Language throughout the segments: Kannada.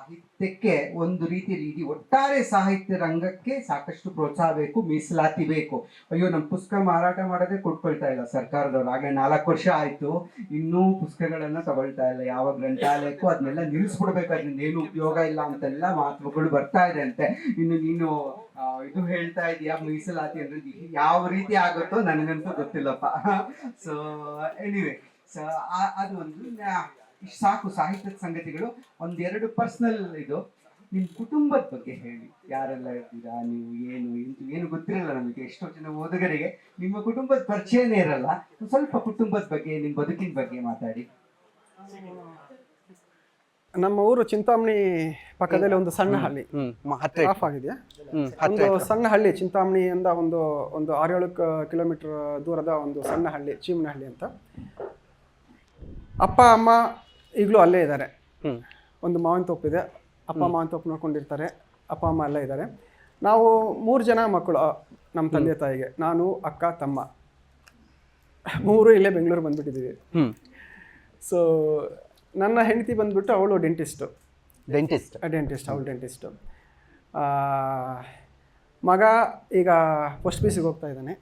ಸಾಹಿತ್ಯಕ್ಕೆ ಒಂದು ರೀತಿಯಲ್ಲಿ ಇಡೀ ಒಟ್ಟಾರೆ ಸಾಹಿತ್ಯ ರಂಗಕ್ಕೆ ಸಾಕಷ್ಟು ಪ್ರೋತ್ಸಾಹ ಬೇಕು, ಮೀಸಲಾತಿ ಬೇಕು. ಅಯ್ಯೋ ನಮ್ಮ ಪುಸ್ತಕ ಮಾರಾಟ ಮಾಡೋದೇ ಕೊಟ್ಕೊಳ್ತಾ ಇಲ್ಲ ಸರ್ಕಾರದವ್ರು. ಆಗಲೇ ನಾಲ್ಕು ವರ್ಷ ಆಯ್ತು. ಇನ್ನೂ ಪುಸ್ತಕಗಳನ್ನ ತಗೊಳ್ತಾ ಇಲ್ಲ. ಯಾವ ಗ್ರಂಥಾಲಯಕ್ಕೂ ಅದನ್ನೆಲ್ಲ ನಿಲ್ಲಿಸ್ಬಿಡ್ಬೇಕು. ಅದರಿಂದ ಏನು ಉಪಯೋಗ ಇಲ್ಲ ಅಂತೆಲ್ಲ ಮಾತುಗಳು ಬರ್ತಾ ಇದೆ ಅಂತೆ. ಇನ್ನು ನೀನು ಇದು ಹೇಳ್ತಾ ಇದೀಯಾ, ಮೀಸಲಾತಿ ಅಂದ್ರೆ ಯಾವ ರೀತಿ ಆಗುತ್ತೋ ನನಗಂತೂ ಗೊತ್ತಿಲ್ಲಪ್ಪ. ಸೊ ಎನಿವೆ ಸೊ ಅದು ಒಂದು ಸಾಕು ಸಾಹಿತ್ಯದ ಸಂಗತಿಗಳು. ಒಂದೆರಡು ಪರ್ಸನಲ್ ಇದು. ನಿಮ್ ಕುಟುಂಬದ ಬಗ್ಗೆ ಹೇಳಿ. ಯಾರೆಲ್ಲ ಇರ್ತೀರಾ ನೀವು ಏನು ಎಂತ ಏನು ಗೊತ್ತಿರಲ್ಲ ನಮಗೆ. ಎಷ್ಟೋ ಜನ ಓದುಗರಿಗೆ ನಿಮ್ಮ ಕುಟುಂಬದ ಪರಿಚಯನೇ ಇರಲ್ಲ. ಸ್ವಲ್ಪ ಕುಟುಂಬದ ಬಗ್ಗೆ ನಿಮ್ ಬದುಕಿನ ಬಗ್ಗೆ ಮಾತಾಡಿ. ನಮ್ಮ ಊರು ಚಿಂತಾಮಣಿ ಪಕ್ಕದಲ್ಲಿ ಒಂದು ಸಣ್ಣ ಹಳ್ಳಿ. ಆಫ್ ಆಗಿದೆ ಒಂದು ಸಣ್ಣ ಹಳ್ಳಿ ಚಿಂತಾಮಣಿಯಿಂದ ಒಂದು ಒಂದು ಆರೇಳು ಕಿಲೋಮೀಟರ್ ದೂರದ ಒಂದು ಸಣ್ಣ ಹಳ್ಳಿ ಚೀಮನಹಳ್ಳಿ ಅಂತ. ಅಪ್ಪ ಅಮ್ಮ ಈಗಲೂ ಅಲ್ಲೇ ಇದ್ದಾರೆ. ಒಂದು ಮಾವಿನ ತೋಪಿದೆ. ಅಪ್ಪ ಮಾವಿನ ತೋಪು ನೋಡ್ಕೊಂಡಿರ್ತಾರೆ. ಅಪ್ಪ ಅಮ್ಮ ಅಲ್ಲೇ ಇದ್ದಾರೆ. ನಾವು ಮೂರು ಜನ ಮಕ್ಕಳು ನಮ್ಮ ತಂದೆ ತಾಯಿಗೆ. ನಾನು ಅಕ್ಕ ತಮ್ಮ. ಮೂರು ಇಲ್ಲೇ ಬೆಂಗಳೂರು ಬಂದ್ಬಿಟ್ಟಿದ್ದೀವಿ. ಸೊ ನನ್ನ ಹೆಂಡತಿ ಬಂದ್ಬಿಟ್ಟು ಅವಳು ಡೆಂಟಿಸ್ಟು ಡೆಂಟಿಸ್ಟ್ ಡೆಂಟಿಸ್ಟ್ ಅವಳು ಡೆಂಟಿಸ್ಟು ಮಗ ಈಗ ಪೋಸ್ಟ್ ಪಿ ಸಿಗೆ ಹೋಗ್ತಾ ಇದ್ದಾನೆ.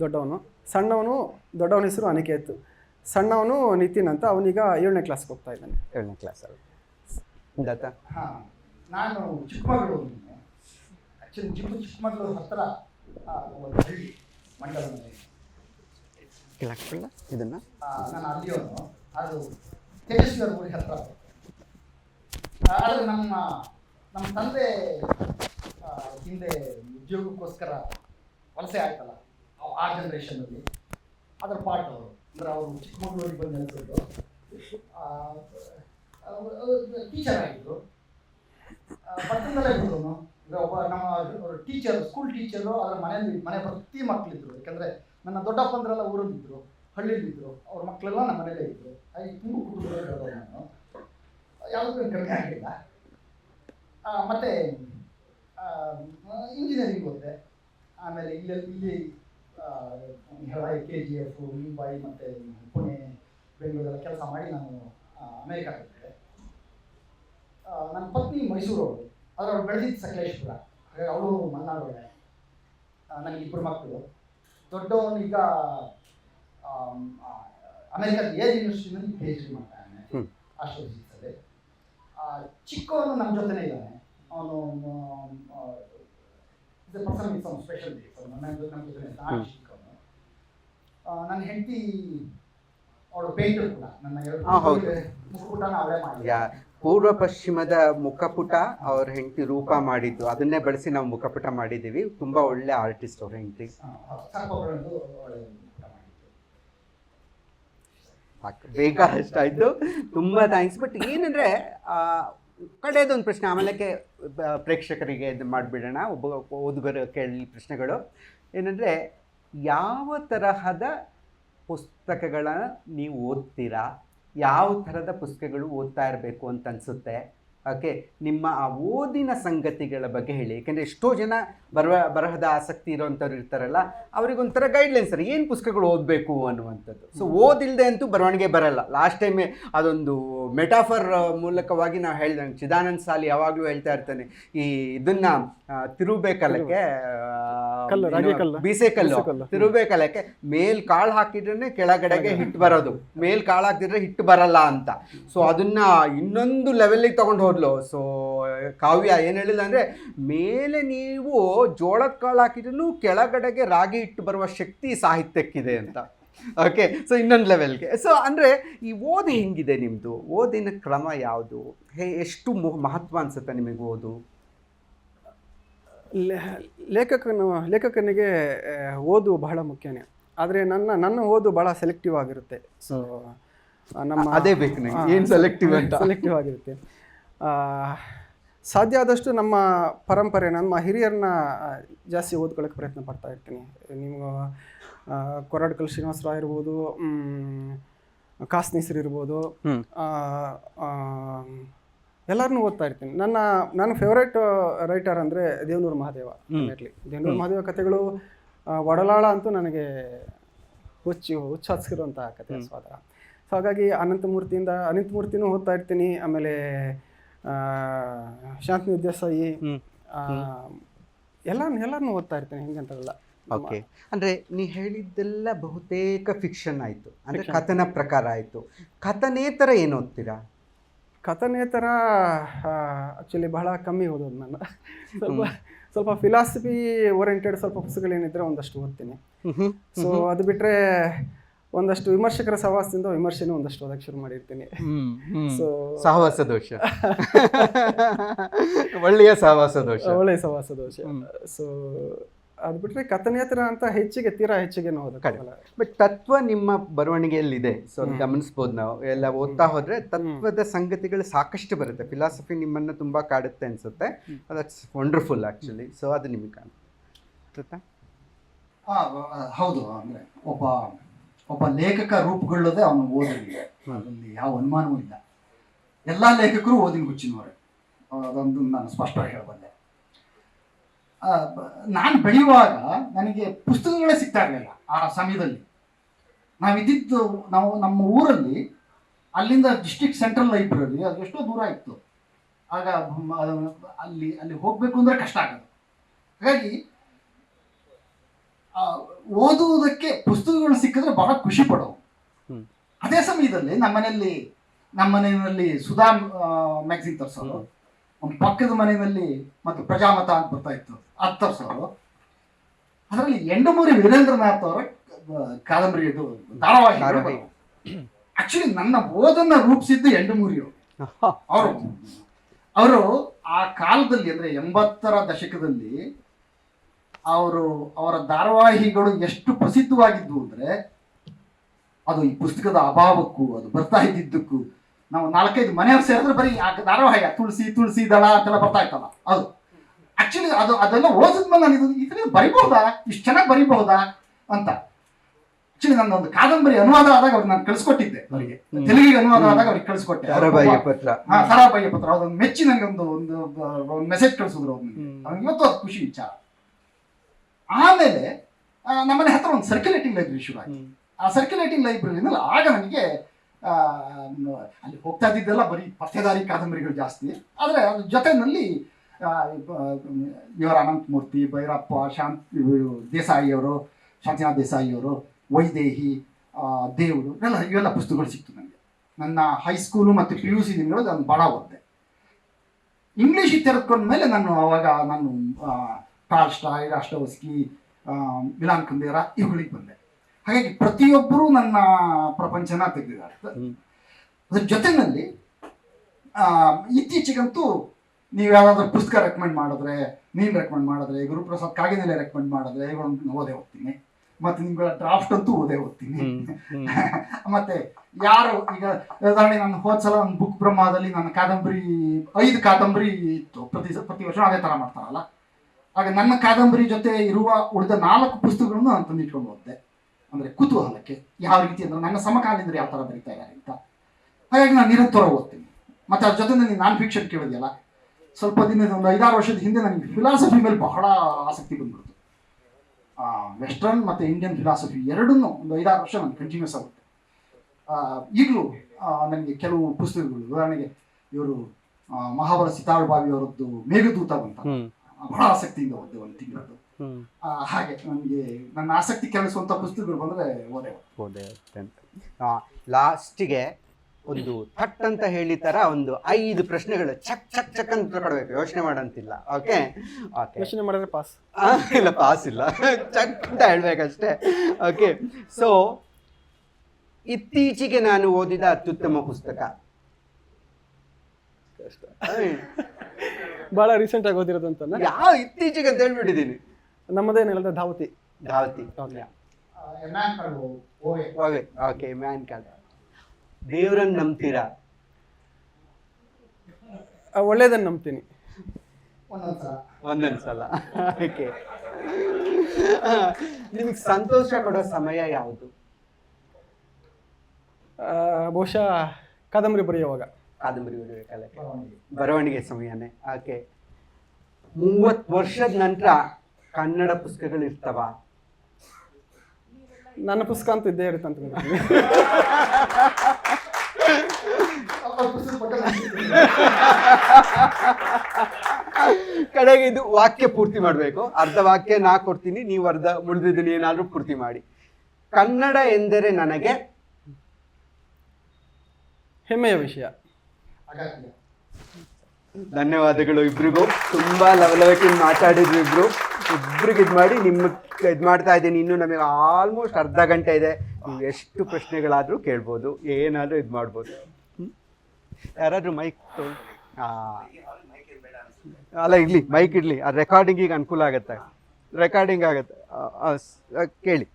ದೊಡ್ಡವನು. ಸಣ್ಣವನು ದೊಡ್ಡವನ ಹೆಸರು ಅನಿಕೇತ್. ಸಣ್ಣವನು ನಿತಿನ್ ಅಂತ ಅವನೀಗ ಏಳನೇ ಕ್ಲಾಸ್ಗೆ ಹೋಗ್ತಾ ಇದ್ದಾನೆ. ಏಳನೇ ಕ್ಲಾಸ್ ದತ್ತ? ಹಾಂ ನಾನು ಚಿಕ್ಕಮಗಳೂರು ಆ್ಯಕ್ಚುಲಿ ಚಿಕ್ಕ ಚಿಕ್ಕಮಗಳೂರು ಹತ್ತಿರ ಆ, ಒಂದು ಹಳ್ಳಿ ಮಂಡಲದಲ್ಲಿ ಇದನ್ನ? ನಾನು ಅಲ್ಲಿಯವನು. ಅದು ತೇಜಸ್ವಿ ಊರಿಗೆ ಹತ್ತಿರ ಆದರೆ ನಮ್ಮ ನಮ್ಮ ತಂದೆ ಹಿಂದೆ ಉದ್ಯೋಗಕ್ಕೋಸ್ಕರ ವಲಸೆ ಆಯ್ತಲ್ಲ ಆ- ಆ ಜನ್ರೇಷನಲ್ಲಿ ಅದರ ಪಾರ್ಟ್ ಅವರು. ಅಂದರೆ ಅವರು ಚಿಕ್ಕಮಗಳೂರಿಗೆ ಬಂದು ನೆಲೆಸಿದ್ರು ಟೀಚರ್ ಆಗಿದ್ರು ಪಟ್ಟಣದಲ್ಲೇ ಇದ್ರು ಒಬ್ಬ ನಮ್ಮ ಟೀಚರ್ ಸ್ಕೂಲ್ ಟೀಚರು ಅದರ ಮನೆಯಲ್ಲಿ ಮನೆ ಪ್ರತಿ ಮಕ್ಕಳಿದ್ರು ಯಾಕಂದರೆ ನನ್ನ ದೊಡ್ಡಪ್ಪಂದ್ರೆಲ್ಲ ಊರಲ್ಲಿದ್ದರು ಹಳ್ಳಿಲಿದ್ದರು ಅವ್ರ ಮಕ್ಕಳೆಲ್ಲ ನಮ್ಮ ಮನೆಯಲ್ಲೇ ಇದ್ದರು ಹಾಗೆ ತುಂಬ ಬೆಳೆದವ ನಾನು ಯಾವುದೂ ಕಡಿಮೆ ಆಗಿಲ್ಲ ಮತ್ತೆ ಇಂಜಿನಿಯರಿಂಗ್ ಓದಿದೆ ಆಮೇಲೆ ಇಲ್ಲಿ ಇಲ್ಲಿ ಕೆ ಜಿ ಎಫ್ ಮುಂಬೈ ಮತ್ತು ಪುಣೆ ಬೆಂಗಳೂರೆಲ್ಲ ಕೆಲಸ ಮಾಡಿ ನಾನು ಅಮೇರಿಕಾಗೆ ಹೋಗಿದ್ದೆ ನನ್ನ ಪತ್ನಿ ಮೈಸೂರವಳು ಆದರೆ ಅವ್ರು ಬೆಳೆದಿದ್ದು ಸಕಲೇಶ್ಪುರ. ಹಾಗಾಗಿ ಅವಳು ಮಲೆನಾಡೋಳೆ. ನನಗೆ ಇಬ್ಬರು ಮಕ್ಕಳು. ದೊಡ್ಡವನು ಈಗ ಅಮೇರಿಕಾದ ಏರ್ ಯೂನಿವರ್ಸಿಟಿನಲ್ಲಿ ಪಿ ಎಚ್ ಡಿ ಮಾಡ್ತಾನೆ. ಅಷ್ಟೊಂದು ಚಿಕ್ಕವನು ನಮ್ಮ ಜೊತೆನೇ ಇದ್ದಾನೆ. ಅವನು ವಿತ್ ಸಮ್ ಸ್ಪೆಷಲ್ ನನ್ನ ನಮ್ಮ ಜೊತೆ ನಾನು ಹ್ಮ್. ಚಿಕ್ಕವನು ಆ, ನನ್ನ ಹೆಂಡತಿ ಅವಳು ಪೇಂಟರ್ ಕೂಡ ನನ್ನ ಎರಡು. ಮುಖಪುಟನ ಅವಳೇ ಮಾಡಿ ಯಾ ಪೂರ್ವ ಪಶ್ಚಿಮದ ಮುಖಪುಟ ಅವ್ರ ಹೆಂಡತಿ ರೂಪ ಮಾಡಿದ್ದು ಅದನ್ನೇ ಬಳಸಿ ನಾವು ಮುಖಪುಟ ಮಾಡಿದ್ದೀವಿ. ತುಂಬಾ ಒಳ್ಳೆ ಆರ್ಟಿಸ್ಟ್ ಅವ್ರ ಹೆಂಡತಿ. ಬೇಗ ಅಷ್ಟಾಯ್ತು. ತುಂಬಾ ಥ್ಯಾಂಕ್ಸ್ ಬಟ್ ಏನಂದ್ರೆ ಕಡೆಯದೊಂದು ಪ್ರಶ್ನೆ ಆಮೇಲೆ ಪ್ರೇಕ್ಷಕರಿಗೆ ಇದು ಮಾಡಿಬಿಡೋಣ. ಒಬ್ಬ ಓದುಗರ ಕೇಳಿ ಪ್ರಶ್ನೆಗಳು. ಏನಂದರೆ, ಯಾವ ತರಹದ ಪುಸ್ತಕಗಳನ್ನು ನೀವು ಓದ್ತೀರಾ? ಯಾವ ಥರದ ಪುಸ್ತಕಗಳು ಓದ್ತಾ ಇರಬೇಕು ಅಂತ ಅನಿಸುತ್ತೆ? ಓಕೆ ನಿಮ್ಮ ಆ ಓದಿನ ಸಂಗತಿಗಳ ಬಗ್ಗೆ ಹೇಳಿ. ಯಾಕೆಂದರೆ ಎಷ್ಟೋ ಜನ ಬರವ ಬರಹದ ಆಸಕ್ತಿ ಇರೋವಂಥವ್ರು ಇರ್ತಾರಲ್ಲ ಅವ್ರಿಗೊಂಥರ ಗೈಡ್ಲೈನ್ಸ್ ಸರ್ ಏನು ಪುಸ್ತಕಗಳು ಓದಬೇಕು ಅನ್ನುವಂಥದ್ದು. ಸೊ ಓದಿಲ್ಲದೆ ಅಂತೂ ಬರವಣಿಗೆ ಬರಲ್ಲ. ಲಾಸ್ಟ್ ಟೈಮ್ ಅದೊಂದು ಮೆಟಾಫರ್ ಮೂಲಕವಾಗಿ ನಾವು ಹೇಳ್ದಂಗೆ ಚಿದಾನಂದ್ ಸಾಲಿ ಯಾವಾಗಲೂ ಹೇಳ್ತಾ ಇರ್ತಾನೆ ಈ ಇದನ್ನು ತಿರುಬೇಕಲ್ಲಕ್ಕೆ ಕಲ್ಲು, ರಾಗಿ ಕಲ್ಲು. ಬೀಸೆ ಕಲ್ಲು. ತಿರುಬೇಕಲ್ಲ ಯಾಕೆ ಮೇಲ್ ಕಾಳು ಹಾಕಿದ್ರೆ ಕೆಳಗಡೆಗೆ ಹಿಟ್ಟು ಬರೋದು. ಮೇಲ್ ಕಾಳು ಹಾಕಿದ್ರೆ ಹಿಟ್ಟು ಬರಲ್ಲ ಅಂತ. ಸೊ ಅದನ್ನ ಇನ್ನೊಂದು ಲೆವೆಲ್ಲಿಗೆ ತಗೊಂಡು ಹೋದ್ಲು. ಸೊ ಕಾವ್ಯ ಏನು ಹೇಳಿಲ್ಲ ಅಂದ್ರೆ ಮೇಲೆ ನೀವು ಜೋಳದ ಕಾಳು ಹಾಕಿದ್ರು ಕೆಳಗಡೆಗೆ ರಾಗಿ ಹಿಟ್ಟು ಬರುವ ಶಕ್ತಿ ಸಾಹಿತ್ಯಕ್ಕಿದೆ ಅಂತ. ಓಕೆ ಸೊ ಇನ್ನೊಂದು ಲೆವೆಲ್ಗೆ ಸೊ ಅಂದರೆ ಈ ಓದು ಹೆಂಗಿದೆ ನಿಮ್ಮದು ಓದಿನ ಕ್ರಮ ಯಾವುದು? ಹೇ ಎಷ್ಟು ಮು- ಮಹತ್ವ ಅನ್ಸುತ್ತೆ ನಿಮಗೆ ಓದು? ಲೇಖಕನು ಲೇಖಕನಿಗೆ ಓದು ಬಹಳ ಮುಖ್ಯನೇ. ಆದರೆ ನನ್ನ ನನ್ನ ಓದು ಬಹಳ ಸೆಲೆಕ್ಟಿವ್ ಆಗಿರುತ್ತೆ. ಸೊ ನಮ್ಮ ಅದೇ ಬೇಕು ಏನು ಸೆಲೆಕ್ಟಿವ್ ಅಂತ? ಸೆಲೆಕ್ಟಿವ್ ಆಗಿರುತ್ತೆ. ಸಾಧ್ಯ ಆದಷ್ಟು ನಮ್ಮ ಪರಂಪರೆ ನಮ್ಮ ಹಿರಿಯರನ್ನ ಜಾಸ್ತಿ ಓದ್ಕೊಳ್ಳೋಕೆ ಪ್ರಯತ್ನ ಪಡ್ತಾ ಇರ್ತೀನಿ. ನೀವು ಕೊರಾಡ್ಕಲ್ ಶ್ರೀನಿವಾಸರಾವ್ ಇರ್ಬೋದು ಕಾಸ್ನಿಸ್ರ್ ಇರ್ಬೋದು. ಎಲ್ಲರನ್ನೂ ಓದ್ತಾ ಇರ್ತೀನಿ. ನನ್ನ ನನ್ನ ಫೇವ್ರೇಟ್ ರೈಟರ್ ಅಂದರೆ ದೇವನೂರು ಮಹಾದೇವ ಡೆಫಿನೆಟ್ಲಿ ದೇವನೂರು ಮಹಾದೇವ ಕಥೆಗಳು ಒಡಲಾಳ ಅಂತೂ ನನಗೆ ಹುಚ್ಚು ಹುಚ್ಚಾಸಿರುವಂಥ ಕಥೆ ಸ್ವಾದ ಸೊ ಹಾಗಾಗಿ ಅನಂತಮೂರ್ತಿಯಿಂದ ಅನಂತಮೂರ್ತಿನೂ ಓದ್ತಾ ಇರ್ತೀನಿ. ಆಮೇಲೆ ಶಾಂತಿ ದೇಸಾಯಿ ಎಲ್ಲ ಎಲ್ಲರನ್ನೂ ಓದ್ತಾ ಇರ್ತೀನಿ ಹಿಂಗಂತಲ್ಲ ಓಕೆ ಅಂದರೆ ನೀ ಹೇಳಿದ್ದೆಲ್ಲ ಬಹುತೇಕ ಫಿಕ್ಷನ್ ಆಯಿತು. ಅಂದರೆ ಕಥನ ಪ್ರಕಾರ ಆಯ್ತು. ಕಥನೇತರ ಏನು ಓದ್ತೀರಾ? ಕಥನೇತರ ಆ್ಯಕ್ಚುಲಿ ಬಹಳ ಕಮ್ಮಿ ಓದೋದು ನಾನು ಸ್ವಲ್ಪ ಸ್ವಲ್ಪ ಫಿಲಾಸಫಿ ಓರಿಯೆಂಟೆಡ್ ಸ್ವಲ್ಪ ಪುಸ್ತಕಗಳೇನಿದ್ರೆ ಒಂದಷ್ಟು ಓದ್ತೀನಿ. ಸೊ ಅದು ಬಿಟ್ಟರೆ ಒಂದಷ್ಟು ವಿಮರ್ಶಕರ ಸಹವಾಸದಿಂದ ವಿಮರ್ಶೆನೂ ಒಂದಷ್ಟು ಓದಕ್ಕೆ ಶುರು ಮಾಡಿರ್ತೀನಿ. ಸೊ ಸಹವಾಸ ದೋಷ. ಒಳ್ಳೆಯ ಸಹವಾಸ ದೋಷ. ಒಳ್ಳೆಯ ಸಹವಾಸ ದೋಷ. ಸೊ ಅದು ಬಿಟ್ಟರೆ ಕಥನೇತರ ಅಂತ ಹೆಚ್ಚಿಗೆ ತೀರಾ ಹೆಚ್ಚಿಗೆ ಓದಕ್ಕಾಗಲ್ಲ ಬಟ್ ತತ್ವ ನಿಮ್ಮ ಬರವಣಿಗೆಯಲ್ಲಿದೆ. ಸೊ ಗಮನಿಸ್ಬೋದು ನಾವು. ಎಲ್ಲ ಓದ್ತಾ ಹೋದ್ರೆ ತತ್ವದ ಸಂಗತಿಗಳು ಸಾಕಷ್ಟು ಬರುತ್ತೆ. ಫಿಲಾಸಫಿ ನಿಮ್ಮನ್ನು ತುಂಬ ಕಾಡುತ್ತೆ ಅನ್ಸುತ್ತೆ. ದಟ್ಸ್ ವಂಡರ್ಫುಲ್ ಆ್ಯಕ್ಚುಲಿ ಸೊ ಅದು ನಿಮಗೆ ಕಾಣುತ್ತೆ. ಹೌದು. ಅಂದರೆ ಒಬ್ಬ ಒಬ್ಬ ಲೇಖಕ ರೂಪುಗೊಳ್ಳೋದೇ ಅವನು ಓದಲಿದೆ ಅದರಲ್ಲಿ ಯಾವ ಅನುಮಾನವೂ ಇಲ್ಲ. ಎಲ್ಲ ಲೇಖಕರು ಓದಿನ ಗುಚ್ಚಿನವರೇ. ಅದೊಂದು ನಾನು ಸ್ಪಷ್ಟವಾಗಿ ಹೇಳಬಲ್ಲೆ. ನಾನು ಬೆಳೆಯುವಾಗ ನನಗೆ ಪುಸ್ತಕಗಳೇ ಸಿಗ್ತಾ ಇರಲಿಲ್ಲ ಆ ಸಮಯದಲ್ಲಿ. ನಾವಿದ್ದಿದ್ದು ನಾವು ನಮ್ಮ ಊರಲ್ಲಿ ಅಲ್ಲಿಂದ ಡಿಸ್ಟ್ರಿಕ್ಟ್ ಸೆಂಟ್ರಲ್ ಲೈಬ್ರರಿ ಅದು ಎಷ್ಟೋ ದೂರ ಇತ್ತು. ಆಗ ಅಲ್ಲಿ ಅಲ್ಲಿ ಹೋಗಬೇಕು ಅಂದರೆ ಕಷ್ಟ ಆಗೋದು. ಹಾಗಾಗಿ ಓದುವುದಕ್ಕೆ ಪುಸ್ತಕಗಳು ಸಿಕ್ಕಿದ್ರೆ ಬಹಳ ಖುಷಿ ಪಡೋವು ಅದೇ ಸಮಯದಲ್ಲಿ ನಮ್ಮನೆಯಲ್ಲಿ ನಮ್ಮನೆಯಲ್ಲಿ ನಮ್ಮ ಮನೆಯಲ್ಲಿ ಸುಧಾ ಮ್ಯಾಗ್ಝಿನ್ ತರಿಸೋರು. ಒಂದು ಪಕ್ಕದ ಮನೆಯಲ್ಲಿ ಮತ್ತು ಪ್ರಜಾಮತ ಅಂತ ಬರ್ತಾ ಇತ್ತು. ಅತ್ತರ್ಸ್ ಅವರು ಅದರಲ್ಲಿ ಎಂಡಮೂರಿ ವೀರೇಂದ್ರನಾಥ್ ಅವರ ಕಾದಂಬರಿ ಇದು ಧಾರಾವಾಹಿ ಧಾರಾವಾಹಿ. ಆಕ್ಚುಲಿ ನನ್ನ ಓದನ್ನ ರೂಪಿಸಿದ್ದು ಎಂಡಮೂರಿಯವರು ಅವರು ಅವರು ಆ ಕಾಲದಲ್ಲಿ ಅಂದ್ರೆ ಎಂಬತ್ತರ ದಶಕದಲ್ಲಿ ಅವರು ಅವರ ಧಾರಾವಾಹಿಗಳು ಎಷ್ಟು ಪ್ರಸಿದ್ಧವಾಗಿದ್ವು ಅಂದ್ರೆ ಅದು ಈ ಪುಸ್ತಕದ ಅಭಾವಕ್ಕೂ ಅದು ಬರ್ತಾ ಇದ್ದಿದ್ದಕ್ಕೂ ನಾವು ನಾಲ್ಕೈದು ಮನೆಯವ್ರು ಸೇರಿದ್ರೆ ಬರೀ ಧಾರಾವಾಹಿ ತುಳಸಿ ತುಳಸಿ ದಳ ಅಂತೆಲ್ಲ ಬರ್ತಾ ಇತ್ತಲ್ಲ ಅದು. ಆಕ್ಚುಲಿ ಅದು ಅದೆಲ್ಲ ಓದಿದ್ಮೇಲೆ ನಾನು ಇದು ಇದನ್ನ ಬರಿಬಹುದಾ? ಇಷ್ಟು ಚೆನ್ನಾಗಿ ಬರಿಬಹುದಾ? ಅಂತ. ಆಕ್ಚುಲಿ ನನ್ನ ಒಂದು ಕಾದಂಬರಿ ಅನುವಾದ ಆದಾಗ ಅವ್ರಿಗೆ ನಾನು ಕಳಿಸ್ಕೊಟ್ಟಿದ್ದೆ ಅವರಿಗೆ. ತೆಲುಗಿಗೆ ಅನುವಾದ ಆದಾಗ ಅವ್ರಿಗೆ ಕಳಿಸ್ಕೊಟ್ಟೆ. ಸರಾಬಾಯಿ ಪತ್ರ. ಹಾ ಸರಾಬಯ್ಯ ಪತ್ರ. ಅದೊಂದು ಮೆಚ್ಚಿ ನನಗೆ ಒಂದು ಒಂದು ಒಂದು ಮೆಸೇಜ್ ಕಳಿಸಿದ್ರು ಅವ್ರು ನನಗೆ. ಇವತ್ತು ಅದು ಖುಷಿ ವಿಚಾರ. ಆಮೇಲೆ ನಮ್ಮನೆ ಹತ್ರ ಒಂದು ಸರ್ಕ್ಯುಲೇಟಿಂಗ್ ಲೈಬ್ರರಿ ಶುರು ಆಯ್ತು. ಆ ಸರ್ಕ್ಯುಲೇಟಿಂಗ್ ಲೈಬ್ರರಿನಲ್ಲಿ ಆಗ ನನಗೆ ಅಲ್ಲಿ ಹೋಗ್ತಾ ಇದ್ದಿದ್ದೆಲ್ಲ ಬರೀ ಪತ್ತೆದಾರಿ ಕಾದಂಬರಿಗಳು ಜಾಸ್ತಿ. ಆದರೆ ಅದ್ರ ಜೊತೆನಲ್ಲಿ ಆ, ಇವರ ಅನಂತಮೂರ್ತಿ ಭೈರಪ್ಪ ಶಾಂತ್ ದೇಸಾಯಿಯವರು ಶಾಂತಿನಾಥ್ ದೇಸಾಯಿಯವರು ವೈದೇಹಿ ದೇವರು ಇವೆಲ್ಲ ಇವೆಲ್ಲ ಪುಸ್ತಕಗಳು ಸಿಕ್ತು ನನಗೆ. ನನ್ನ ಹೈಸ್ಕೂಲು ಮತ್ತು ಪಿ ಯು ಸಿ ದಿನಗಳು ನಾನು ಭಾಳ ಓದಿದೆ. ಇಂಗ್ಲೀಷ್ ತೆರೆದುಕೊಂಡ ಮೇಲೆ ನಾನು ಅವಾಗ ನಾನು ಕಾಲ್ಸ್ಟಾಯ್ ರಾಷ್ಟ್ರವಸ್ಕಿ ವಿಲಾನ್ ಕುಂದೇರ ಇವುಗಳಿಗೆ ಬಂದೆ. ಹಾಗಾಗಿ ಪ್ರತಿಯೊಬ್ಬರೂ ನನ್ನ ಪ್ರಪಂಚನ ತೆಗೆದಿದ್ದಾರೆ. ಅದ್ರ ಜೊತೆನಲ್ಲಿ ಇತ್ತೀಚೆಗಂತೂ ನೀವು ಯಾವ್ದಾದ್ರು ಪುಸ್ತಕ ರೆಕಮೆಂಡ್ ಮಾಡಿದ್ರೆ ನೀನು ರೆಕಮೆಂಡ್ ಮಾಡಿದ್ರೆ ಗುರುಪ್ರಸಾದ್ ಕಾಗಿನೆಲೆ ರೆಕಮೆಂಡ್ ಮಾಡಿದ್ರೆ ಇವುಗಳನ್ನು ಓದೇ ಹೋಗ್ತೀನಿ. ಮತ್ತೆ ನಿಮ್ಗಳ ಡ್ರಾಫ್ಟ್ ಅಂತೂ ಓದೇ ಹೋಗ್ತೀನಿ. ಮತ್ತೆ ಯಾರು ಈಗ ಉದಾಹರಣೆ ನಾನು ಹೋದ ಸಲ ಒಂದು ಬುಕ್ ಬ್ರಹ್ಮದಲ್ಲಿ ನನ್ನ ಕಾದಂಬರಿ ಐದು ಕಾದಂಬರಿ ಇತ್ತು. ಪ್ರತಿ ಪ್ರತಿ ವರ್ಷ ಅದೇ ಥರ ಮಾಡ್ತಾರಲ್ಲ. ಆಗ ನನ್ನ ಕಾದಂಬರಿ ಜೊತೆ ಇರುವ ಉಳಿದ ನಾಲ್ಕು ಪುಸ್ತಕಗಳನ್ನು ನಾನು ತಂದಿಟ್ಕೊಂಡು ಹೋದೆ. ಅಂದರೆ ಕುತೂಹಲಕ್ಕೆ ಯಾವ ರೀತಿ ಅಂದ್ರೆ ನನ್ನ ಸಮಕಾಲೀನರು ಯಾವ ಥರ ಬರೀತಾ ಇದ್ದಾರೆ ಅಂತ. ಹಾಗಾಗಿ ನಾನು ನಿರಂತರ ಓದ್ತೀನಿ. ಮತ್ತು ಅದ್ರ ಜೊತೆ ನನಗೆ ನಾನ್ ಫಿಕ್ಷನ್ ಕೇಳಿದೆಯಲ್ಲ ಸ್ವಲ್ಪ ದಿನದ ಒಂದು ಐದಾರು ವರ್ಷದ ಹಿಂದೆ ನನಗೆ ಫಿಲಾಸಫಿ ಮೇಲೆ ಬಹಳ ಆಸಕ್ತಿ ಬಂದ್ಬಿಡ್ತು. ವೆಸ್ಟರ್ನ್ ಮತ್ತು ಇಂಡಿಯನ್ ಫಿಲಾಸಫಿ ಎರಡನ್ನೂ ಒಂದು ಐದಾರು ವರ್ಷ ನಾನು ಕಂಟಿನ್ಯೂಸ್ ಆಗುತ್ತೆ ಆ, ಈಗಲೂ ನನಗೆ ಕೆಲವು ಪುಸ್ತಕಗಳು ಉದಾಹರಣೆಗೆ ಇವರು ಮಹಾಬಲ ಸಿತಾಳ್ ಬಾವಿ ಅವರದ್ದು ಮೇಘದೂತ ಅಂತ. ಬಹಳ ಆಸಕ್ತಿಯಿಂದ ಓದಿದೆ ಒಂದು ತಿಂಗಳದ್ದು. ಹಾಗೆ ನನಗೆ ನನ್ನ ಆಸಕ್ತಿ ಕೆರಳಿಸುವಂಥ ಪುಸ್ತಕಗಳು ಬಂದರೆ ಓದೇ ಲಾಸ್ಟಿಗೆ ಒಂದು ಥಟ್ ಅಂತ ಹೇಳಿ ತರ ಒಂದು ಐದು ಪ್ರಶ್ನೆಗಳು ಚಕ್ ಚಕ್ ಚಕ್ ಅಂತ ಕೊಡಬೇಕು. ಯೋಚನೆ ಮಾಡಂತಿಲ್ಲ. ಓಕೆ ಓಕೆ ಯೋಚನೆ ಮಾಡಿದ್ರೆ ಪಾಸ್ ಇಲ್ಲ ಪಾಸ್ ಇಲ್ಲ. ಚಕ್ ಅಂತ ಹೇಳ್ಬೇಕಷ್ಟೇ. ಓಕೆ ಸೊ ಇತ್ತೀಚೆಗೆ ನಾನು ಓದಿದ ಅತ್ಯುತ್ತಮ ಪುಸ್ತಕ. ಬಹಳ ರೀಸೆಂಟಾಗಿ ಓದಿರೋದು ಓದಿರೋದಂತ ಯಾವ ಇತ್ತೀಚೆಗೆ ಅಂತ ಹೇಳ್ಬಿಟ್ಟಿದ್ದೀನಿ. ನಮ್ಮದೇ ನೆಲದ ಧಾವತಿ. ಧಾವತಿ. ಓಕೆ. ಓಕೆ ಮ್ಯಾನ್ ಕಾರ್ಡ್ ದೇವ್ರನ್ನ ನಂಬ್ತೀರಾ? ಒಳ್ಳೇದನ್ನ ನಂಬ್ತೀನಿ. ಒಂದೊಂದು ಸಲ ಒಂದೊಂದು ಸಲ ಓಕೆ. ನಿಮ್ಗೆ ಸಂತೋಷ ಕೊಡೋ ಸಮಯ ಯಾವುದು? ಆ, ಬಹುಶಃ ಕಾದಂಬರಿ ಬರೆಯುವಾಗ. ಕಾದಂಬರಿ ಬರೆಯುವ ಬರವಣಿಗೆ ಸಮಯನೇ. ಓಕೆ. ಮೂವತ್ತು ವರ್ಷದ ನಂತರ ಕನ್ನಡ ಪುಸ್ತಕಗಳು ಇರ್ತವ. ನನ್ನ ಪುಸ್ತಕ ಅಂತ ಇದ್ದೇ ಇರುತ್ತೆ ಅಂತ ಕಡೆಗೆ ಇದು ವಾಕ್ಯ ಪೂರ್ತಿ ಮಾಡಬೇಕು. ಅರ್ಧ ವಾಕ್ಯ ನಾ ಕೊಡ್ತೀನಿ ನೀವು ಅರ್ಧ ಉಳಿದಿದ್ದೀನಿ ಏನಾದರೂ ಪೂರ್ತಿ ಮಾಡಿ. ಕನ್ನಡ ಎಂದರೆ ನನಗೆ ಹೆಮ್ಮೆಯ ವಿಷಯ. ಧನ್ಯವಾದಗಳು ಇಬ್ರಿಗೂ. ತುಂಬಾ ಲವಲವಿಕೆ ಮಾತಾಡಿದ್ರು ಇಬ್ರು. ಇಬ್ರಿಗೆ ಇದು ಮಾಡಿ ನಿಮ್ಮ ಇದು ಮಾಡ್ತಾ ಇದ್ದೀನಿ. ಇನ್ನೂ ನಮಗೆ ಆಲ್ಮೋಸ್ಟ್ ಅರ್ಧ ಗಂಟೆ ಇದೆ. ನೀವು ಎಷ್ಟು ಪ್ರಶ್ನೆಗಳಾದರೂ ಕೇಳ್ಬೋದು. ಏನಾದರೂ ಇದು ಮಾಡ್ಬೋದು. ಯಾರಾದರೂ ಮೈಕ್ ಮೈಕ್ ಅಲ್ಲ ಇರಲಿ ಮೈಕ್ ಇರಲಿ. ಆ ರೆಕಾರ್ಡಿಂಗಿಗೆ ಅನುಕೂಲ ಆಗುತ್ತೆ. ರೆಕಾರ್ಡಿಂಗ್ ಆಗುತ್ತೆ. ಕೇಳಿ.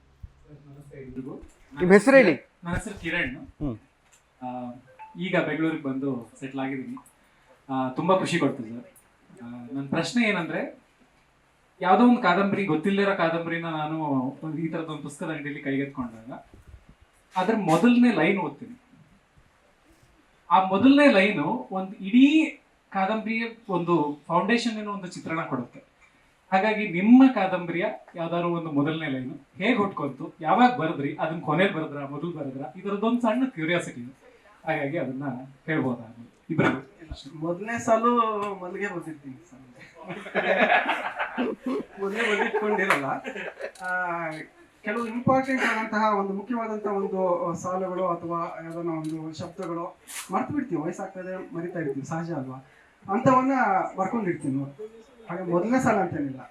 ನಿಮ್ಮ ಹೆಸರು ಹೇಳಿ? ನನ್ನ ಹೆಸರು ಕಿರಣ್. ಈಗ ಬೆಂಗಳೂರಿಗೆ ಬಂದು ಸೆಟ್ಲ್ ಆಗಿದ್ದೀನಿ. ತುಂಬ ತುಂಬಾ ಖುಷಿ ಕೊಡ್ತೀನಿ ಸರ್. ನನ್ನ ಪ್ರಶ್ನೆ ಏನಂದ್ರೆ ಯಾವುದೋ ಒಂದು ಕಾದಂಬರಿ ಗೊತ್ತಿಲ್ಲದಿರೋ ಕಾದಂಬರಿನ ನಾನು ಈ ಥರದ ಒಂದು ಪುಸ್ತಕದ ಅಂಗಡಿಯಲ್ಲಿ ಕೈಗೆತ್ಕೊಂಡಾಗ, ಅದ್ರ ಮೊದಲನೇ ಲೈನ್ ಓದ್ತೀನಿ. ಆ ಮೊದಲನೇ ಲೈನು ಒಂದು ಇಡೀ ಕಾದಂಬರಿಯ ಒಂದು ಫೌಂಡೇಶನ್ ಏನೋ ಒಂದು ಚಿತ್ರಣ ಕೊಡುತ್ತೆ. ಹಾಗಾಗಿ ನಿಮ್ಮ ಕಾದಂಬರಿಯ ಯಾವ್ದಾದ್ರು ಒಂದು ಮೊದಲನೇ ಲೈನು ಹೇಗೆ ಹುಟ್ಕೊಂತು ಯಾವಾಗ ಬರೆದ್ರಿ ಅದನ್ನ ಕೊನೆಯಲ್ಲಿ ಬರೆದ್ರ, ಮೊದಲು ಬರೆದ್ರ, ಇದರದ್ದೊಂದು ಸಣ್ಣ ಕ್ಯೂರಿಯಾಸಿಟಿ ಹಾಗಾಗಿ ಅದನ್ನ ಹೇಳ್ಬೋದಾ ಇಬ್ಬರು ಮೊದಲನೇ ಸಾಲು ಮಲ್ಲಿಗೆ ಬಂದಿರ್ತೀನಿ ಮೊದಲೇ ಬಂದಿಟ್ಕೊಂಡಿರಲ್ಲ ಆ, ಕೆಲವು ಇಂಪಾರ್ಟೆಂಟ್ ಆದಂತಹ ಒಂದು ಮುಖ್ಯವಾದಂತಹ ಒಂದು ಸಾಲುಗಳು ಅಥವಾ ಯಾವ್ದಾನ ಒಂದು ಶಬ್ದಗಳು ಮರ್ತು ಬಿಡ್ತೀವಿ. ವಯಸ್ಸಾಗ್ತದೆ ಮರಿತಾ ಇರ್ತೀವಿ. ಸಹಜ ಅಲ್ವಾ? ಅಂಥವನ್ನ ಬರ್ಕೊಂಡಿರ್ತೀನಿ ನೋಡಿ. ಹಾಗೆ ಮೊದಲನೇ ಸಾಲ ಅಂತೇನಿಲ್ಲ.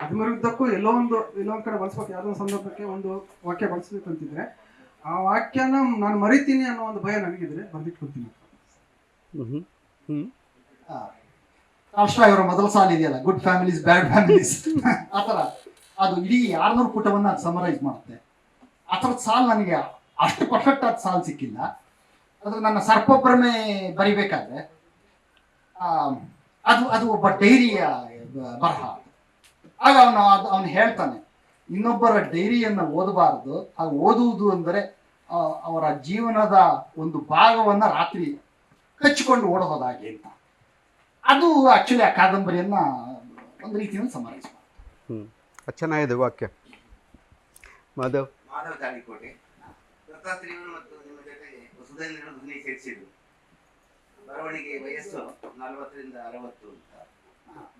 ಅದು ಮರುದ್ದಕ್ಕೂ ಎಲ್ಲೋ ಒಂದು ಎಲ್ಲೋ ಒಂದು ಕಡೆ ಬಳಸ್ಬೇಕು. ಯಾವ್ದೋ ಒಂದು ಸಂದರ್ಭಕ್ಕೆ ಒಂದು ವಾಕ್ಯ ಬಳಸ್ಬೇಕು ಅಂತಿದ್ರೆ ಆ ವಾಕ್ಯನ ನಾನು ಮರಿತೀನಿ ಅನ್ನೋ ಒಂದು ಭಯ ನನಗಿದ್ರೆ ಬರ್ದಿಟ್ಕೊಳ್ತೀನಿ ಹ್ಮ್ ಹ್ಮ್ ಇವರ ಅವರ ಮೊದಲ ಸಾಲ ಇದೆಯಲ್ಲ? ಗುಡ್ ಫ್ಯಾಮಿಲೀಸ್ ಬ್ಯಾಡ್ ಫ್ಯಾಮಿಲೀಸ್ ಆ ಥರ. ಅದು ಇಡೀ ಆರ್ನೂರು ಪುಟವನ್ನ ಅದು ಸಮರೈಸ್ ಮಾಡುತ್ತೆ. ಆ ಥರದ ಸಾಲು ನನಗೆ ಅಷ್ಟು ಪರ್ಫೆಕ್ಟ್ ಆದ ಸಾಲು ಸಿಕ್ಕಿಲ್ಲ. ಅದು ನನ್ನ ಸರ್ಪೊಬ್ಬರನ್ನೇ ಬರಿಬೇಕಾದ್ರೆ ಆ, ಅದು ಅದು ಒಬ್ಬ ಡೈರಿಯ ಬರಹ. ಆಗ ಅವನು ಅದು ಅವನು ಹೇಳ್ತಾನೆ ಇನ್ನೊಬ್ಬರ ಡೈರಿಯನ್ನು ಓದಬಾರದು. ಹಾಗೆ ಓದುವುದು ಅಂದರೆ ಅವರ ಜೀವನದ ಒಂದು ಭಾಗವನ್ನು ರಾತ್ರಿ ಕಚ್ಚಿಕೊಂಡು ಓಡೋದಾಗೆ ಅಂತ. ಅದು ಆಕ್ಚುಲಿ ಆ ಕಾದಂಬರಿಯನ್ನ ಒಂದು ರೀತಿಯಿಂದ ಸಮರೈಸ್ ಹ್ಮ್. ಚೆನ್ನಾಗಿದೆ ವಾಕ್ಯ. ಮಾಧವ್? ಮಾಧವ ತಾಳಿಕೋಟೆ. ದತ್ತಾತ್ರೇಯರು ಮತ್ತು ನಿಮ್ಮ ಜೊತೆಗೆ ವಸುಧೇಂದ್ರ ಧ್ವನಿ ಸೇರಿಸಿದ್ರು. ಬರವಣಿಗೆ ವಯಸ್ಸು ನಲವತ್ತರಿಂದ ಅರವತ್ತು ಅಂತ.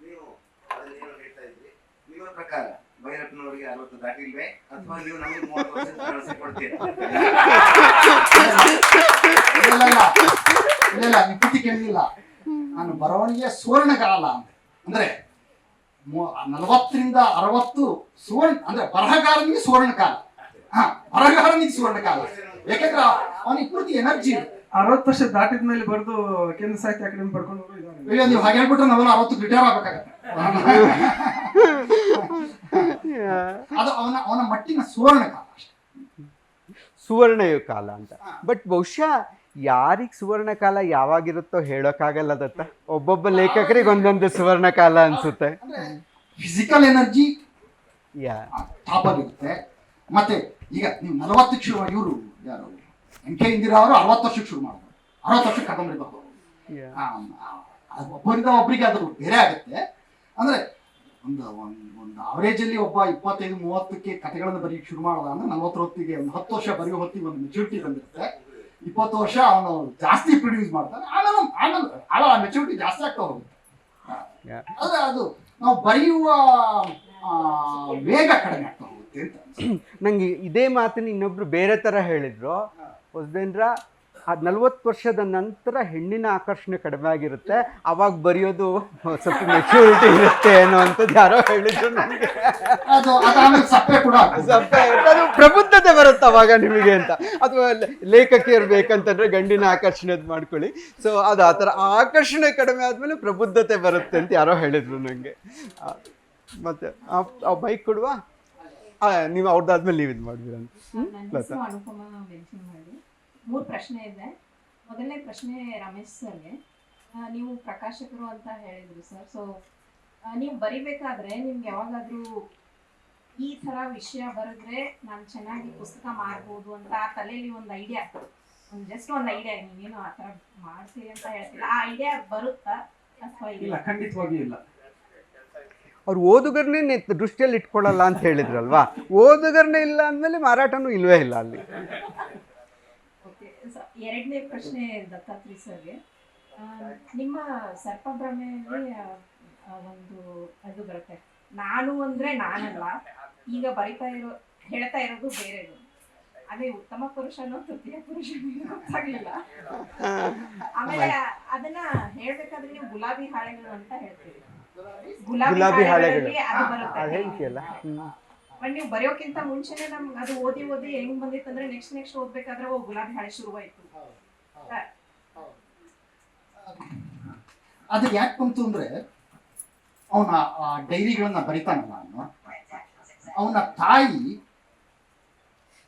ನೀವು ಅದನ್ನೇನು ಹೇಳ್ತಾ ಇದ್ರಿ. ನಿಮ್ಮ ಪ್ರಕಾರ ಭೈರಪ್ಪನವರಿಗೆ ಅರವತ್ತು ದಾಟಿಲ್ವೇ? ಅಥವಾ ನೀವು ನಮಗೆ ಮೂವತ್ತು ವರ್ಷದ ಭರವಸೆ ಕೊಡ್ತೀರಾ? ಇಲ್ಲ ಇಲ್ಲ ಇಲ್ಲ ನೀವು ಕೇಳಲಿಲ್ಲ ನಾನು ಬರವಣಿಗೆಯ ಸುವರ್ಣ ಕಾಲ ಅಂದೆ ಅಂದ್ರೆ ಮೂ- ನಲವತ್ತರಿಂದ ಅರವತ್ತು ಸುವರ್ಣ ಅಂದ್ರೆ ಬರಹಗಾರನಿಗೆ ಸುವರ್ಣ ಕಾಲ ಹಾ ಬರಹಗಾರನಿಗೆ ಸುವರ್ಣ ಕಾಲ ಯಾಕಂದ್ರೆ ಅವನಿಗೆ ಪೂರ್ತಿ ಎನರ್ಜಿ ಅರವತ್ತು ವರ್ಷ ದಾಟಿದ ಮೇಲೆ ಬರೆದು ಕೇಂದ್ರ ಸಾಹಿತ್ಯ ಅಕಾಡೆಮಿ ಪಡ್ಕೊಂಡು ಅಯ್ಯೋ ನೀವು ಹಾಗೆ ಹೇಳ್ಬಿಟ್ರೆ ನಾವೆಲ್ಲ ಅರವತ್ತು ರಿಟೈರ್ ಆಗ್ಬೇಕಾಗತ್ತೆ. ಅದು ಅವನ ಅವನ ಮಟ್ಟಿನ ಸುವರ್ಣ ಕಾಲ ಅಷ್ಟೇ. ಸುವರ್ಣ ಕಾಲ ಅಂತ ಬಟ್ ಬಹುಶಃ ಯಾರಿಗೆ ಸುವರ್ಣ ಕಾಲ ಯಾವಾಗಿರುತ್ತೋ ಹೇಳೋಕ್ಕಾಗಲ್ಲ ದತ್ತ. ಒಬ್ಬೊಬ್ಬ ಲೇಖಕರಿಗೆ ಒಂದೊಂದು ಸುವರ್ಣ ಕಾಲ ಅನ್ಸುತ್ತೆ. ಫಿಸಿಕಲ್ ಎನರ್ಜಿ ಇರುತ್ತೆ. ಮತ್ತೆ ಈಗ ನೀವು ನಲವತ್ತಕ್ಕೆ ಶುರು ಇವರು ಯಾರು? ಎಂಕೆ ಇಂದಿರಾ ಅವರು ಅರವತ್ತು ವರ್ಷಕ್ಕೆ ಶುರು ಮಾಡಿದ್ರು ಅರವತ್ತು ವರ್ಷಕ್ಕೆ ಕಾದಂಬರಿ ಬರ್ಬೋದು ಒಬ್ಬರಿಂದ ಒಬ್ಬರಿಗೆ ಅದು ಬೇರೆ ಆಗುತ್ತೆ. ಅಂದ್ರೆ ಒಂದು ಒಂದು ಅವರೇಜ್ ಅಲ್ಲಿ ಒಬ್ಬ ಇಪ್ಪತ್ತೈದು ಮೂವತ್ತಕ್ಕೆ ಕಥೆಗಳನ್ನು ಬರೀಕ್ ಶುರು ಮಾಡೋದ ಅಂದ್ರೆ ನಲ್ವತ್ತು ಹೊತ್ತಿಗೆ ಒಂದು ಹತ್ತು ವರ್ಷ ಬರೆಯೋ ಹೊತ್ತಿಗೆ ಒಂದು ಮೆಚುರಿಟಿ ಬಂದಿರುತ್ತೆ. ಇಪ್ಪತ್ತು ವರ್ಷ ಅವನು ಜಾಸ್ತಿ ಪ್ರೊಡ್ಯೂಸ್ ಮಾಡ್ತಾನೆ ಆಮೇಲೆ ಆಮೇಲೆ ಆ ಮೆಚುರಿಟಿ ಜಾಸ್ತಿ ಆಗ್ತಾ ಹೋಗುತ್ತೆ. ಆದ್ರೆ ಅದು ನಾವು ಬರೆಯುವ ವೇಗ ಕಡಿಮೆ ಆಗ್ತಾ ಹೋಗುತ್ತೆ ಅಂತ. ನಂಗೆ ಇದೇ ಮಾತನ್ನ ಇನ್ನೊಬ್ರು ಬೇರೆ ಥರ ಹೇಳಿದ್ರು ಹೊಸದೇಂದ್ರ ಅದು ನಲ್ವತ್ತು ವರ್ಷದ ನಂತರ ಹೆಣ್ಣಿನ ಆಕರ್ಷಣೆ ಕಡಿಮೆ ಆಗಿರುತ್ತೆ. ಅವಾಗ ಬರೆಯೋದು ಸ್ವಲ್ಪ ಮೆಚೂರಿಟಿ ಇರುತ್ತೆ ಅನ್ನೋ ಅಂತದ್ದು ಯಾರೋ ಹೇಳಿದ್ರು ನನಗೆ. ಅದು ಪ್ರಬುದ್ಧತೆ ಬರುತ್ತೆ ಅವಾಗ ನಿಮಗೆ ಅಂತ. ಅಥವಾ ಲೇಖಕಿಯರು ಬೇಕಂತಂದ್ರೆ ಗಂಡಿನ ಆಕರ್ಷಣೆ ಅದ್ ಮಾಡ್ಕೊಳ್ಳಿ. ಸೊ ಅದು ಆ ಥರ ಆಕರ್ಷಣೆ ಕಡಿಮೆ ಆದಮೇಲೆ ಪ್ರಬುದ್ಧತೆ ಬರುತ್ತೆ ಅಂತ ಯಾರೋ ಹೇಳಿದ್ರು ನನಗೆ ಮತ್ತೆ ಆ ಬೈಕ್ ಕೊಡುವ? ನೀವು ಅವ್ರದ್ದಾದ್ಮೇಲೆ ನೀವು ಇದು ಮಾಡ್ಬಿಡಂತ ನನ್ನ ಮೂರು ಪ್ರಶ್ನೆ ಇದೆ. ಮೊದಲನೇ ಪ್ರಶ್ನೆ ರಮೇಶ್ ಸರ್ಗೆ ನೀವು ಪ್ರಕಾಶಕರು ಅಂತ ಹೇಳಿದ್ರು ಸರ್. ಸೊ ನೀವು ಬರಿಬೇಕಾದ್ರೆ ನಿಮ್ಗೆ ಯಾವಾಗಾದ್ರೂ ಈ ಥರ ವಿಷಯ ಬರೆದ್ರೆ ನಾನು ಚೆನ್ನಾಗಿ ಪುಸ್ತಕ ಮಾಡ್ಬೋದು ಅಂತ ಆ ತಲೆಯಲ್ಲಿ ಒಂದು ಐಡಿಯಾ ಒಂದು ಜಸ್ಟ್ ಒಂದು ಐಡಿಯಾ ನೀವೇನು ಆ ಥರ ಮಾಡ್ತೀರಿ ಅಂತ ಹೇಳ್ತಿಲ್ಲ ಆ ಐಡಿಯಾ ಬರುತ್ತಾ? ಅಥವಾ ಇಲ್ಲ ಖಂಡಿತವಾಗಿಯೂ ಇಲ್ಲ. ಅವ್ರು ಓದುಗರನ್ನೇ ದೃಷ್ಟಿಯಲ್ಲಿ ಇಟ್ಕೊಳ್ಳಲ್ಲ ಅಂತ ಹೇಳಿದ್ರಲ್ವಾ? ಓದುಗರನ್ನೇ ಇಲ್ಲ ಅಂದಮೇಲೆ ಮಾರಾಟನೂ ಇಲ್ವೇ ಇಲ್ಲ ಅಲ್ಲಿ. ಎರಡನೇ ಪ್ರಶ್ನೆ ದತ್ತಾತ್ರಿ ಸರ್ಗೆ. ನಿಮ್ಮ ಸರ್ಪಭ್ರಮೆಯಲ್ಲಿ ಒಂದು ಅದು ಬರುತ್ತೆ. ನಾನು ಅಂದ್ರೆ ನಾನಲ್ಲ. ಈಗ ಬರಿತಾ ಇರೋ ಹೇಳ್ತಾ ಇರೋದು ಬೇರೆದು. ಅದೇ ಉತ್ತಮ ಪುರುಷನೋ ತೃತೀಯ ಪುರುಷನೋ ಗೊತ್ತಾಗ್ಲಿಲ್ಲ. ಆಮೇಲೆ ಅದನ್ನ ಹೇಳ್ಬೇಕಾದ್ರೆ ನೀವು ಗುಲಾಬಿ ಹಾಳೆಗಳು ಅಂತ ಹೇಳ್ತೀರಿ. ಗುಲಾಬಿ. ಹಾಳೆಗಳಲ್ಲಿ ಅದು ಬರುತ್ತೆ. ಬಟ್ ನೀವು ಬರೆಯೋಕ್ಕಿಂತ ಮುಂಚೆನೆ ನಮ್ಗೆ ಅದು ಓದಿ ಓದಿ ಹೆಂಗ್ ಬಂದಿತ್ತು ಅಂದ್ರೆ ನೆಕ್ಸ್ಟ್ ನೆಕ್ಸ್ಟ್ ಓದ್ಬೇಕಾದ್ರೆ ಓ ಗುಲಾಬಿ ಹಾಳೆ ಶುರುವಾಯ್ತು. ಅದು ಯಾಕೆ ಬಂತು ಅಂದ್ರೆ ಅವನ ಆ ಡೈರಿಗಳನ್ನ ಬರಿತಾನಲ್ಲ ಅವನು ಅವನ ತಾಯಿ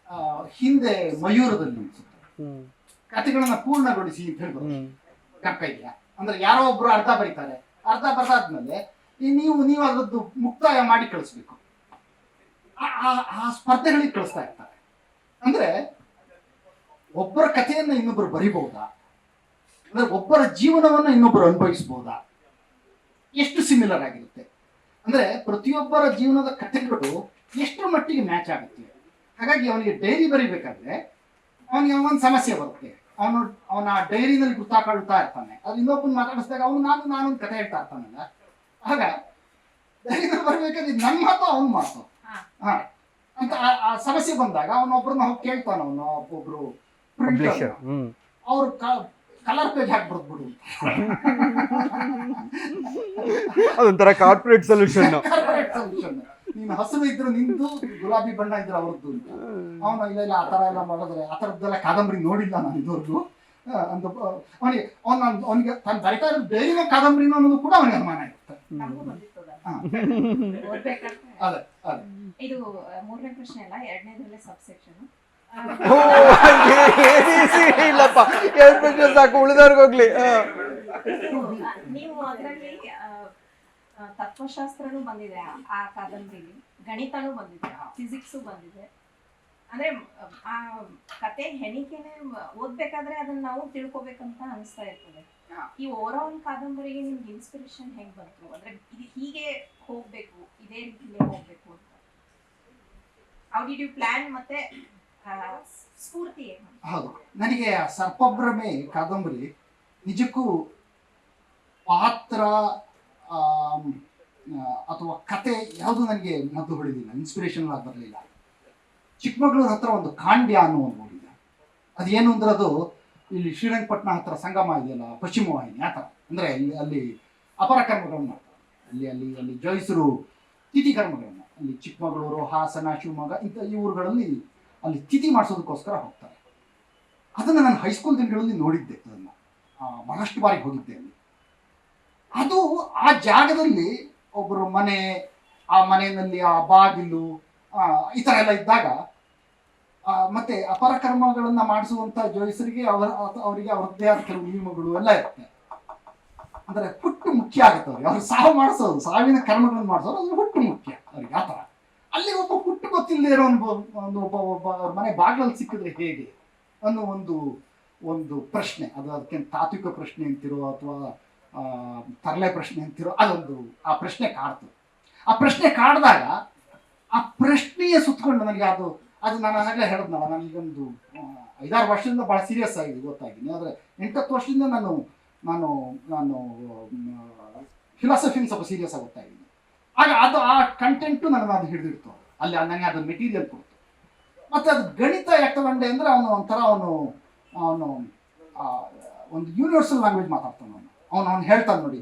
ಆ, ಹಿಂದೆ ಮಯೂರದಲ್ಲಿ ಕತೆಗಳನ್ನ ಕಥೆಗಳನ್ನ ಪೂರ್ಣಗೊಳಿಸಿ ಅಂತ ಹೇಳ್ಬೋದು. ಕಪ್ಪ ಇದೆಯಾ ಅಂದ್ರೆ ಯಾರೋ ಒಬ್ರು ಅರ್ಧ ಬರೀತಾರೆ. ಅರ್ಧ ಬರ್ದಾದ್ಮೇಲೆ ಈ ನೀವು ನೀವು ಅದರದ್ದು ಮುಕ್ತಾಯ ಮಾಡಿ ಕಳಿಸ್ಬೇಕು. ಆ- ಆ- ಆ ಸ್ಪರ್ಧೆಗಳಿಗೆ ಕಳಿಸ್ತಾ ಇರ್ತಾರೆ. ಅಂದ್ರೆ ಒಬ್ಬರ ಕಥೆಯನ್ನ ಇನ್ನೊಬ್ರು ಬರಿಬಹುದಾ? ಅಂದ್ರೆ ಒಬ್ಬರ ಜೀವನವನ್ನ ಇನ್ನೊಬ್ಬರು ಅನುಭವಿಸಬಹುದಾ ಎಷ್ಟು ಸಿಮಿಲರ್ ಆಗಿರುತ್ತೆ? ಅಂದ್ರೆ ಪ್ರತಿಯೊಬ್ಬರ ಜೀವನದ ಕಥೆಗಳು ಎಷ್ಟರ ಮಟ್ಟಿಗೆ ಮ್ಯಾಚ್ ಆಗುತ್ತೆ? ಹಾಗಾಗಿ ಅವನಿಗೆ ಡೈರಿ ಬರಿಬೇಕಾದ್ರೆ ಅವನಿಗೆ ಒಂದು ಸಮಸ್ಯೆ ಬರುತ್ತೆ. ಅವನು ಅವನ ಡೈರಿನಲ್ಲಿ ಗುರ್ತಾಕೊಳ್ತಾ ಇರ್ತಾನೆ. ಅದು ಇನ್ನೊಬ್ಬನ ಮಾತಾಡಿಸಿದಾಗ ಅವನು ನಾನು ನಾನೊಂದು ಕಥೆ ಹೇಳ್ತಾ ಇರ್ತಾನಲ್ಲ? ಆಗ ಡೈರಿನಲ್ಲಿ ಬರ್ಬೇಕಾದ್ರೆ ನಮ್ಮ ನನ್ನ ಮಾತು ಅವನ ಮಾತು? ಹಾ. ಅಂತ ಆ- ಆ ಸಮಸ್ಯೆ ಬಂದಾಗ ಅವನೊಬ್ಬರನ್ನ ಹೋಗಿ ಕೇಳ್ತಾನ ಅವನು ಒಬ್ಬೊಬ್ರು ಅವ್ರು ಕಲರ್ ಪೇಜ್ ಹಾಕಿ ಬಿಡು ಅದೊಂಥರ ಕಾರ್ಪೊರೇಟ್ ಸೊಲ್ಯೂಷನ್ solution. ನೀನು ಹಸಿರು ಇದ್ರು ನಿಂದು ಗುಲಾಬಿ ಬಣ್ಣ ಇದ್ರೆ ಅವ್ರದ್ದು ಅಂತ. ಅವನು ಇಲ್ಲ ಇಲ್ಲ ಆ ತರ ಎಲ್ಲ ಮಾಡಿದ್ರೆ ಆ ಥರದ್ದೆಲ್ಲ ಕಾದಂಬರಿ ನೋಡಿಲ್ಲ ನಾನು ಇದುವರೆಗೂ. ಆ, ಅಂತ ಅವನಿಗೆ ಅವ್ನು ಅವನಿಗೆ ತಾನು ಬರಿತಾ ಇರೋದು ಬೇರೆ ಕಾದಂಬರಿ ಅನ್ನೋದು ಕೂಡ ಅವನಿಗೆ ಅನುಮಾನ ಇರುತ್ತೆ ನಮಗೂ ಬಂದಿತ್ತು ಅದು. ಹಾ. ಓದ್ಬೇಕಾದ್ರೆ? ಅದೇ ಅದೇ. ಇದು ಆ, ಮೂರನೇ ಪ್ರಶ್ನೆ ಅಲ್ಲ ಎರಡನೇದ್ರಲ್ಲೇ ಪ್ರಶ್ನೆ ಸಾಕು ಹೋಗ್ಲಿ. ನೀವು ಅದರಲ್ಲಿ ತತ್ವಶಾಸ್ತ್ರನೂ ಬಂದಿದೆ, ಆ- ಕಾದಂಬರಿಲಿ. ಗಣಿತನೂ ಬಂದಿದೆ, ಫಿಸಿಕ್ಸು ಬಂದಿದೆ. ಅಂದ್ರೆ, ಆ, ಕತೆ ಹೆಣಿಕೆನೆ ಓದ್ಬೇಕಾದ್ರೆ ಅದನ್ನ ನಾವು ತಿಳ್ಕೊಬೇಕಂತ ಅನಿಸ್ತಾ ಇರ್ತದೆ. ಈ ಆಲ್ ಕಾದಂಬರಿಗೆ ನಿಮ್ಗೆ ಇನ್ಸ್ಪಿರೇಷನ್ ಹೆಂಗ್ ಬಂತು? ಅಂದ್ರೆ, ಇದು ಹೀಗೆ ಹೋಗ್ಬೇಕು, ಇದೇ ರೀತಿಲೇ ಹೋಗ್ಬೇಕು ಅಂತ. ಹೌ ಡಿಡ್ ಯು ಪ್ಲಾನ್ ಮತ್ತೆ ಹೌದು. ನನಗೆ ಸರ್ಪಭ್ರಮೆ, ಕಾದಂಬರಿ ನಿಜಕ್ಕೂ ಪಾತ್ರ ಅಥವಾ ಕತೆ ಯಾವುದು ನನಗೆ ಮದ್ದು ಹೊಡೆದಿಲ್ಲ ಇನ್ಸ್ಪಿರೇಷನ್ ಆಗಿ ಬರಲಿಲ್ಲ. ಚಿಕ್ಕಮಗಳೂರು ಹತ್ರ ಒಂದು ಕಾಂಡ್ಯ ಅನ್ನೋ ಒಂದು ಊರಿದೆ. ಅದೇನು ಅಂದ್ರೆ ಅದು ಇಲ್ಲಿ ಶ್ರೀರಂಗಪಟ್ಟಣ ಹತ್ರ ಸಂಗಮ ಇದೆಯಲ್ಲ, ಪಶ್ಚಿಮ ವಾಹಿನಿ, ಆ ಥರ. ಅಂದರೆ ಅಲ್ಲಿ ಅಲ್ಲಿ ಅಪರ ಕರ್ಮಗಳನ್ನು ಮಾಡ್ತಾರೆ. ಅಲ್ಲಿ ಅಲ್ಲಿ ಅಲ್ಲಿ ಜಯಿಸರು ತಿಥಿ ಕರ್ಮಗಳನ್ನು. ಅಲ್ಲಿ ಚಿಕ್ಕಮಗಳೂರು, ಹಾಸನ, ಶಿವಮೊಗ್ಗ ಇಂಥ ಈ ಊರುಗಳಲ್ಲಿ ಅಲ್ಲಿ ತಿಥಿ ಮಾಡಿಸೋದಕ್ಕೋಸ್ಕರ ಹೋಗ್ತಾರೆ. ಅದನ್ನು ನಾನು ಹೈಸ್ಕೂಲ್ ದಿನಗಳಲ್ಲಿ ನೋಡಿದ್ದೆ ಅದನ್ನು. ಬಹಳಷ್ಟು ಬಾರಿ ಹೋಗಿದ್ದೆ ಅಲ್ಲಿ. ಅದು ಆ ಜಾಗದಲ್ಲಿ ಒಬ್ಬರು ಮನೆ, ಆ ಮನೆಯಲ್ಲಿ ಆ ಬಾಗಿಲು ಈ ಥರ ಎಲ್ಲ ಇದ್ದಾಗ ಮತ್ತೆ ಅಪರ ಕರ್ಮಗಳನ್ನ ಮಾಡಿಸುವಂತ ಜೋಯಿಸರಿಗೆ ಅವರ, ಅವರಿಗೆ ಅವರದ್ದೇ ಆದ ಕೆಲವು ನಿಯಮಗಳು ಎಲ್ಲ ಇರುತ್ತೆ. ಅಂದರೆ ಹುಟ್ಟು ಮುಖ್ಯ ಆಗುತ್ತೆ ಅವ್ರಿಗೆ ಅವ್ರು ಸಾವು ಮಾಡಿಸೋದು ಸಾವಿನ ಕರ್ಮಗಳನ್ನು ಮಾಡಿಸೋದು ಅದು ಹುಟ್ಟು ಮುಖ್ಯ ಅವ್ರಿಗೆ, ಆ ಥರ ಅಲ್ಲಿ ಒಬ್ಬ ಹುಟ್ಟು ಗೊತ್ತಿಲ್ಲದೆ ಇರೋ ಒಂದು ಒಂದು ಒಬ್ಬ ಒಬ್ಬ ಮನೆ ಬಾಗಿಲಲ್ಲಿ ಸಿಕ್ಕಿದ್ರೆ ಹೇಗೆ ಅನ್ನೋ ಒಂದು ಒಂದು ಪ್ರಶ್ನೆ. ಅದು ಅದಕ್ಕೆ ತಾತ್ವಿಕ ಪ್ರಶ್ನೆ ಅಂತಿರೋ ಅಥವಾ ತರಲೆ ಪ್ರಶ್ನೆ ಅಂತಿರೋ ಅದೊಂದು, ಆ ಪ್ರಶ್ನೆ ಕಾಡ್ತು. ಆ ಪ್ರಶ್ನೆ ಕಾಡಿದಾಗ ಆ ಪ್ರಶ್ನೆಯ ಸುತ್ತಕೊಂಡು ನನಗೆ ಅದು ಅದು ನಾನು ಆಗಲೇ ಹೇಳಿದ್ನಲ್ಲ ನನಗೊಂದು ಐದಾರು ವರ್ಷದಿಂದ ಭಾಳ ಸೀರಿಯಸ್ ಆಗಿದೆ ಗೊತ್ತಾಗಿದೆ. ಆದರೆ ಎಂಟತ್ತು ವರ್ಷದಿಂದ ನಾನು ನಾನು ನಾನು ಫಿಲಾಸಫಿನ ಸ್ವಲ್ಪ ಸೀರಿಯಸ್ ಆಗಿ ಓದ್ತಾ ಇದ್ದೀನಿ. ಆಗ ಅದು ಆ ಕಂಟೆಂಟು ನನಗೆ ಅದು ಹಿಡಿದಿಡ್ತು. ಅಲ್ಲಿ ನನಗೆ ಅದು ಮೆಟೀರಿಯಲ್ ಕೊಡ್ತು. ಮತ್ತು ಅದು ಗಣಿತ ಯಾಕೆ ತಗೊಂಡೆ ಅಂದರೆ ಅವನು ಒಂಥರ ಅವನು ಅವನು ಆ, ಒಂದು ಯೂನಿವರ್ಸಲ್ ಲ್ಯಾಂಗ್ವೇಜ್ ಮಾತಾಡ್ತಾನೆ ಅವನು. ಅವನು ಅವ್ನು ಹೇಳ್ತಾನೆ ನೋಡಿ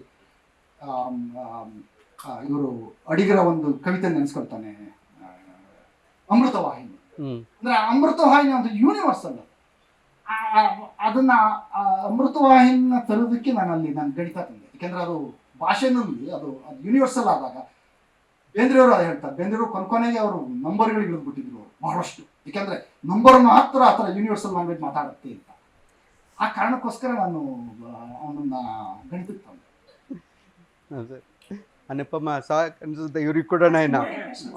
ಇವರು ಅಡಿಗರ ಒಂದು ಕವಿತೆ ನೆನೆಸ್ಕೊಳ್ತಾನೆ ಅಮೃತ ಅಮೃತವಾಹಿನಿ. ಅಂದ್ರೆ ಅಮೃತ ಅಮೃತವಾಹಿನಿ ಒಂದು ಯೂನಿವರ್ಸಲ್ ಅದನ್ನ ಅಮೃತವಾಹಿನಿನ ತರೋದಕ್ಕೆ ನಾನು ಅಲ್ಲಿ ನಾನು ಗಣಿತ ತಂದೆ ಯಾಕೆಂದ್ರೆ ಅದು ಭಾಷೆನಲ್ಲಿ ಅದು ಅದು ಯೂನಿವರ್ಸಲ್ ಆದಾಗ ಬೇಂದ್ರೆಯವರು ಅದು ಹೇಳ್ತಾರೆ. ಬೇಂದ್ರೆಯವರು ಕೊನೆಗೆ ಅವರು ನಂಬರ್ಗಳಿಗೆ ಇಳಿದ್ಬಿಟ್ಟಿದ್ರು ಅವರು ಬಹಳಷ್ಟು. ಯಾಕೆಂದ್ರೆ ನಂಬರ್ ಮಾತ್ರ ಆ ಥರ ಯೂನಿವರ್ಸಲ್ ಲ್ಯಾಂಗ್ವೇಜ್ ಮಾತಾಡುತ್ತೆ ಅಂತ. ಆ ಕಾರಣಕ್ಕೋಸ್ಕರ ನಾನು ಅವನನ್ನ ಗಣಿತಕ್ಕೆ ತಂದೆ. ಅನುಪಮ ಸಾಕು ಅನ್ಸುತ್ತೆ ಇವ್ರಿಗೆ ಕೂಡ ಇನ್ನ ಮೂರನೇ ಪ್ರಶ್ನೆ.